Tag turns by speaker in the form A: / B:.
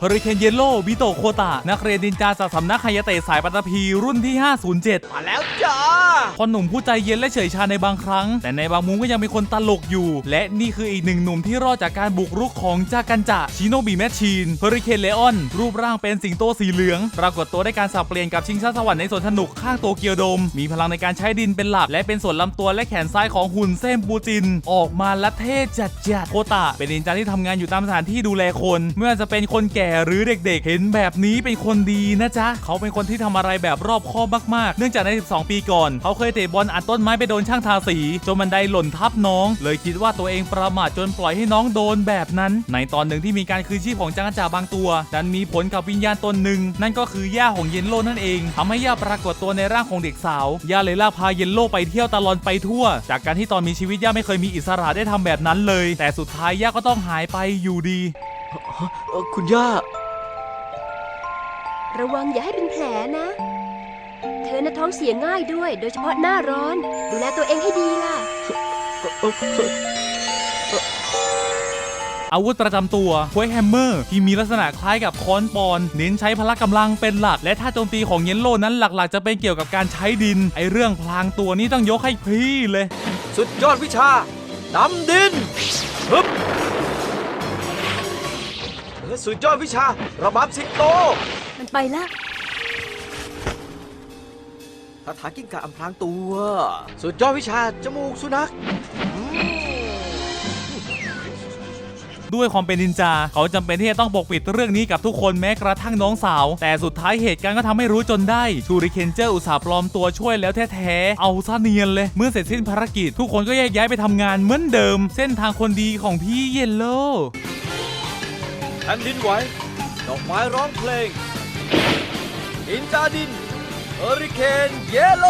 A: เฮอริเคนเยลโล่บิโตะโคตะ นักเรียนดินจาจากสำนักไฮยาเตะสายปัตตภีรุ่นที่ 507
B: มาแล้วจ้า
A: คนหนุ่มผู้ใจเย็นและเฉยชาในบางครั้ง แต่ในบางมุมก็ยังมีคนตลกอยู่ และนี่คืออีกหนึ่งหนุ่มที่รอดจากการบุกรุกของจากันจะชิโนบิแมชชีนเฮอริเคนเลออน รูปร่างเป็นสิงโตสีเหลือง ปรากฏตัวได้การสับเปลี่ยนกับชิงช้าสวรรค์ในสวนสนุกข้างโตเกียวโดม มีพลังในการใช้ดินเป็นหลัก และเป็นส่วนลำตัวและแขนซ้ายของหุ่นเซมปูจิน ออกมาและเท่จัดจัดๆโคตะ เป็นนินจาที่ทำงานอยู่ตามสถานที่ดูแลคนไม่ว่าจะเป็นคนแก่หรือเด็กๆ เห็นแบบนี้เป็นคนดีนะจ๊ะ เขาเป็นคนที่ทำอะไรแบบรอบคอบมากๆ เนื่องจากใน 12 ปีก่อน เขาเคยเตะบอลอัดต้นไม้ไปโดนช่างทาสี จนบันไดหล่นทับน้อง เลยคิดว่าตัวเองประมาทจนปล่อยให้น้องโดนแบบนั้น ในตอนหนึ่งที่มีการคืนชีพของจักรจ่าบางตัว ดันมีผลกับวิญญาณตนหนึ่ง นั่นก็คือย่าของเยนโลนั่นเองทำให้ย่าปรากฏตัวในร่างของเด็กสาวย่าเลยลากพาเยนโลไปเที่ยวตลอดไปทั่ว จากการที่ตอนมีชีวิตย่าไม่เคยมีอิสระได้ทำแบบนั้นเลย แต่สุดท้ายย่าก็ต้องหายไปอยู่ดี
B: คุณย่า
C: ระวังอย่าให้เป็นแผลนะ เธอน่ะท้องเสียง่ายด้วย โดยเฉพาะหน้าร้อน ดูแลตัวเองให้ดีล่ะ
B: เอ่อเอ่อ
A: อาวุธประจำตัวควยแฮมเมอร์ ที่มีลักษณะคล้ายกับค้อนปอน เน้นใช้พละกำลังเป็นหลัก และท่าโจมตีของเยนโลนั้นหลักๆ จะเป็นเกี่ยวกับการใช้ดิน ไอเรื่องพลางตัวนี้ต้องยกให้พี่เลย
B: สุดยอดวิชาดำดินฮึบและ สุดยอดวิชา ระบำสิงโต
C: มันไปละ
B: คาถากิ้งก่าอำพรางตัว สุดยอดวิชา จมูกสุนัขอืม
A: ด้วยความเป็นนินจา เขาจำเป็นที่จะต้องปกปิดเรื่องนี้กับทุกคนแม้กระทั่งน้องสาว แต่สุดท้ายเหตุการณ์ก็ทำให้รู้จนได้ ชูริเคนเจอร์อุตส่าห์ปลอมตัวช่วยแล้วแท้ๆ เอาซะเนียนเลย เมื่อเสร็จสิ้นภารกิจ ทุกคนก็แยกย้ายไปทำงานเหมือนเดิม เส้นทางคนดีของพี่เยลโล
B: แผ่นดินไหวดอกไม้ร้องเพลง อินจาดินเฮอริเคนเยลโล